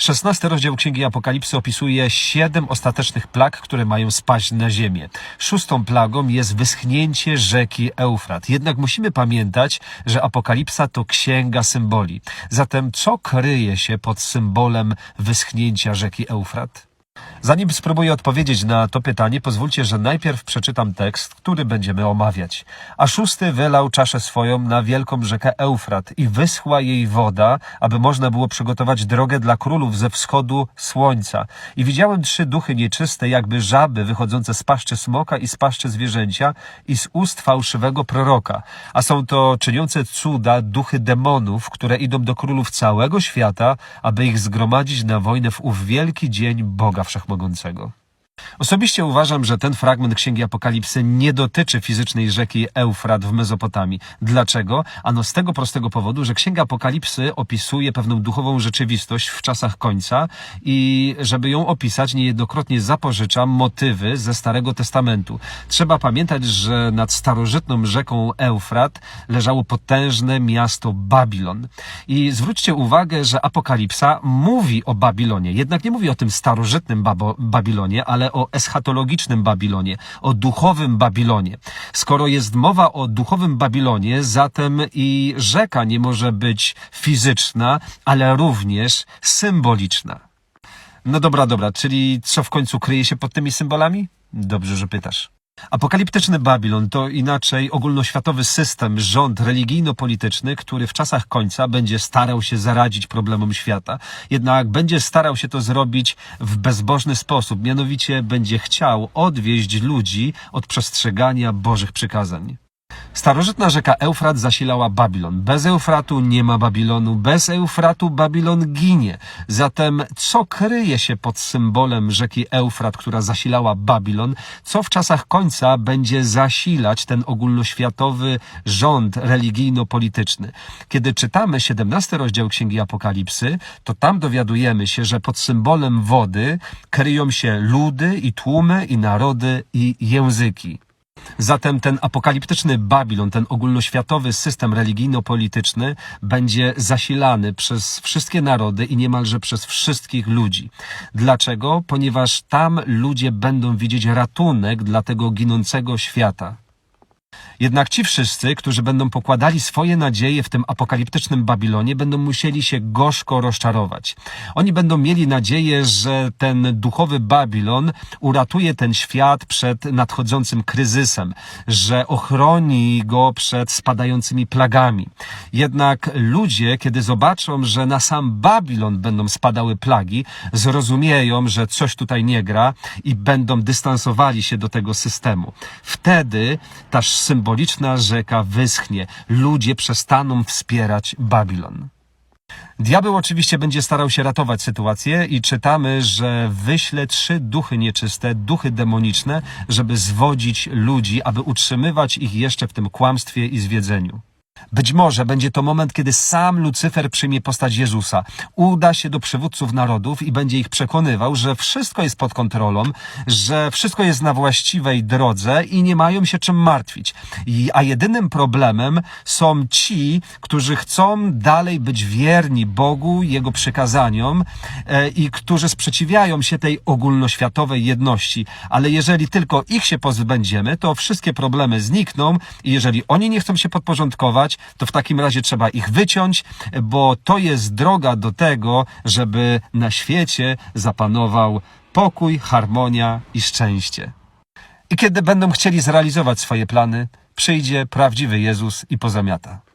16 rozdział Księgi Apokalipsy opisuje siedem ostatecznych plag, które mają spaść na ziemię. Szóstą plagą jest wyschnięcie rzeki Eufrat. Jednak musimy pamiętać, że Apokalipsa to księga symboli. Zatem co kryje się pod symbolem wyschnięcia rzeki Eufrat? Zanim spróbuję odpowiedzieć na to pytanie, pozwólcie, że najpierw przeczytam tekst, który będziemy omawiać. A szósty wylał czaszę swoją na wielką rzekę Eufrat i wyschła jej woda, aby można było przygotować drogę dla królów ze wschodu słońca. I widziałem trzy duchy nieczyste, jakby żaby wychodzące z paszczy smoka i z paszczy zwierzęcia i z ust fałszywego proroka. A są to czyniące cuda duchy demonów, które idą do królów całego świata, aby ich zgromadzić na wojnę w ów wielki dzień Boga Wszechmogącego. Osobiście uważam, że ten fragment Księgi Apokalipsy nie dotyczy fizycznej rzeki Eufrat w Mezopotamii. Dlaczego? Ano z tego prostego powodu, że Księga Apokalipsy opisuje pewną duchową rzeczywistość w czasach końca i żeby ją opisać, niejednokrotnie zapożyczam motywy ze Starego Testamentu. Trzeba pamiętać, że nad starożytną rzeką Eufrat leżało potężne miasto Babilon. I zwróćcie uwagę, że Apokalipsa mówi o Babilonie, jednak nie mówi o tym starożytnym Babo- Babilonie, ale o eschatologicznym Babilonie, o duchowym Babilonie. Skoro jest mowa o duchowym Babilonie, zatem i rzeka nie może być fizyczna, ale również symboliczna. No dobra, dobra, czyli co w końcu kryje się pod tymi symbolami? Dobrze, że pytasz. Apokaliptyczny Babilon to inaczej ogólnoświatowy system, rząd religijno-polityczny, który w czasach końca będzie starał się zaradzić problemom świata. Jednak będzie starał się to zrobić w bezbożny sposób, mianowicie będzie chciał odwieźć ludzi od przestrzegania Bożych przykazań. Starożytna rzeka Eufrat zasilała Babilon. Bez Eufratu nie ma Babilonu, bez Eufratu Babilon ginie. Zatem co kryje się pod symbolem rzeki Eufrat, która zasilała Babilon? Co w czasach końca będzie zasilać ten ogólnoświatowy rząd religijno-polityczny? Kiedy czytamy 17 rozdział Księgi Apokalipsy, to tam dowiadujemy się, że pod symbolem wody kryją się ludy i tłumy i narody i języki. Zatem ten apokaliptyczny Babilon, ten ogólnoświatowy system religijno-polityczny będzie zasilany przez wszystkie narody i niemalże przez wszystkich ludzi. Dlaczego? Ponieważ tam ludzie będą widzieć ratunek dla tego ginącego świata. Jednak ci wszyscy, którzy będą pokładali swoje nadzieje w tym apokaliptycznym Babilonie, będą musieli się gorzko rozczarować. Oni będą mieli nadzieję, że ten duchowy Babilon uratuje ten świat przed nadchodzącym kryzysem, że ochroni go przed spadającymi plagami. Jednak ludzie, kiedy zobaczą, że na sam Babilon będą spadały plagi, zrozumieją, że coś tutaj nie gra i będą dystansowali się do tego systemu. Wtedy ta symboliczna rzeka wyschnie, ludzie przestaną wspierać Babilon. Diabeł oczywiście będzie starał się ratować sytuację i czytamy, że wyśle trzy duchy nieczyste, duchy demoniczne, żeby zwodzić ludzi, aby utrzymywać ich jeszcze w tym kłamstwie i zwiedzeniu. Być może będzie to moment, kiedy sam Lucyfer przyjmie postać Jezusa, uda się do przywódców narodów i będzie ich przekonywał, że wszystko jest pod kontrolą, że wszystko jest na właściwej drodze i nie mają się czym martwić. A jedynym problemem są ci, którzy chcą dalej być wierni Bogu, Jego przykazaniom e, i którzy sprzeciwiają się tej ogólnoświatowej jedności. Ale jeżeli tylko ich się pozbędziemy, to wszystkie problemy znikną i jeżeli oni nie chcą się podporządkować, to w takim razie trzeba ich wyciąć, bo to jest droga do tego, żeby na świecie zapanował pokój, harmonia i szczęście. I kiedy będą chcieli zrealizować swoje plany, przyjdzie prawdziwy Jezus i pozamiata.